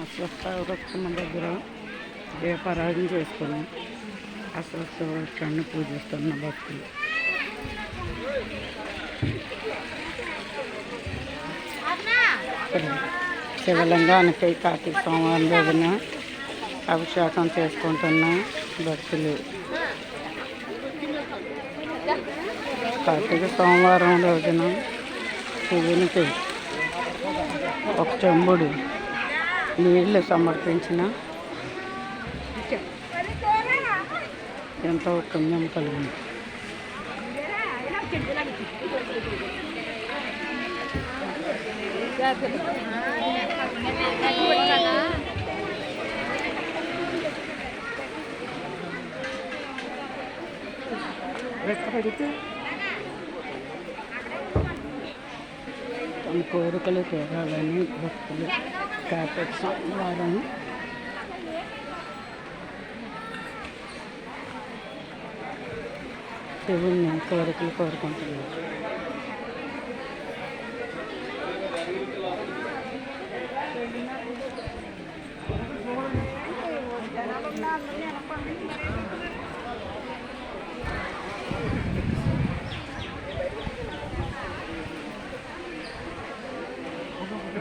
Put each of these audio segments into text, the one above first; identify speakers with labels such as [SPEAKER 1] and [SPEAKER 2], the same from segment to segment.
[SPEAKER 1] అస్వస్థ వృక్షం దగ్గర దీపారాధన చేసుకుని అస్వస్థ వృక్షాన్ని పూజిస్తున్న భక్తులు. శివలింగానికి కార్తీక సోమవారం రోజున అభిషేకం చేసుకుంటున్న భక్తులు. కార్తీక సోమవారం రోజున శివునికి ఒక చెంబుడు నీళ్ళు సమర్పించిన ఎంతో పుణ్యం కలిగింది. తమ కోరికలు తీరాలని భక్తులు కార్తీక సోమవారం శివుణ్ణి కోరికలు కోరుకుంటున్నారు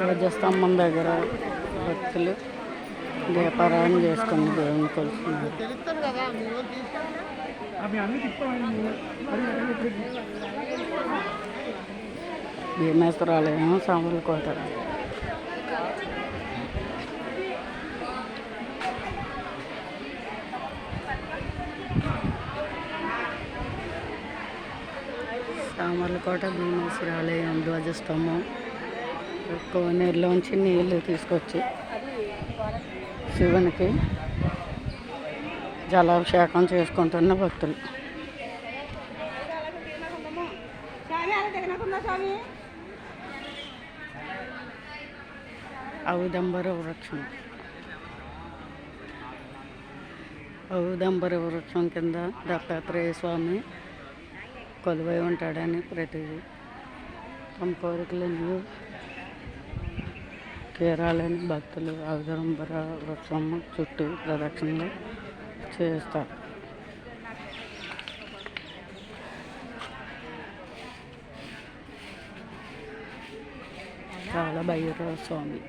[SPEAKER 1] ధ్వజస్తంభం దగ్గర భక్తులు దీపారాయణ చేసుకుని దేవుని కొలుస్తున్నారు. భీమేశ్వరాలయం సామర్లకోట సామర్లకోట భీమేశ్వరాలయం ధ్వజస్తంభం. కోనేరులోంచి నీళ్ళు తీసుకొచ్చి శివునికి జలాభిషేకం చేసుకుంటున్న భక్తులు. ఔదంబర వృక్షం. ఔదంబర వృక్షం కింద దత్తాత్రేయ స్వామి కొలువై ఉంటాడని ప్రతిదీ తమ కోరికలను తీరాలని భక్తులు ఔదంబర వృక్షం చుట్టూ ప్రదక్షిణలు చేస్తారు చాలా భైరవ స్వామి.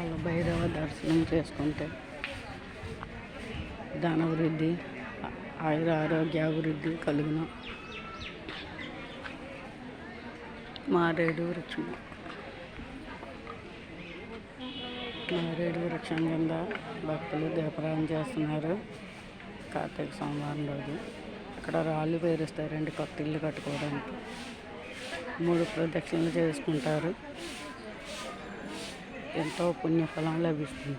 [SPEAKER 1] చాలా భైరవ దర్శనం చేసుకుంటే ధనవృద్ధి ఆయుర ఆరోగ్యాభివృద్ధి కలిగిన కలుగును. మారేడు వృక్షం. మారేడు వృక్షం కింద భక్తులు దీపారాయణ చేస్తున్నారు. కార్తీక సోమవారం రోజు. అక్కడ రాళ్ళు పేరుస్తారండి కొత్త ఇల్లు కట్టుకోవడానికి. మూడు ప్రదక్షిణలు చేసుకుంటారు. ఎంతో పుణ్యఫలం లభిస్తుంది.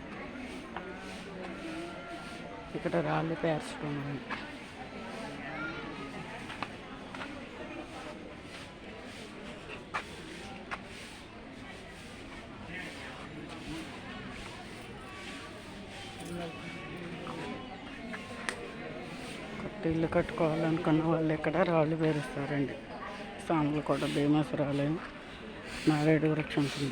[SPEAKER 1] ఇక్కడ రాళ్ళు పేర్చుకున్నాను. ఇల్లు కట్టుకోవాలనుకున్న వాళ్ళు ఇక్కడ రాళ్ళు పేరుస్తారండి. సాములు కూడా భీమేశ్వరాలయం నారాయణ వృక్షం కింద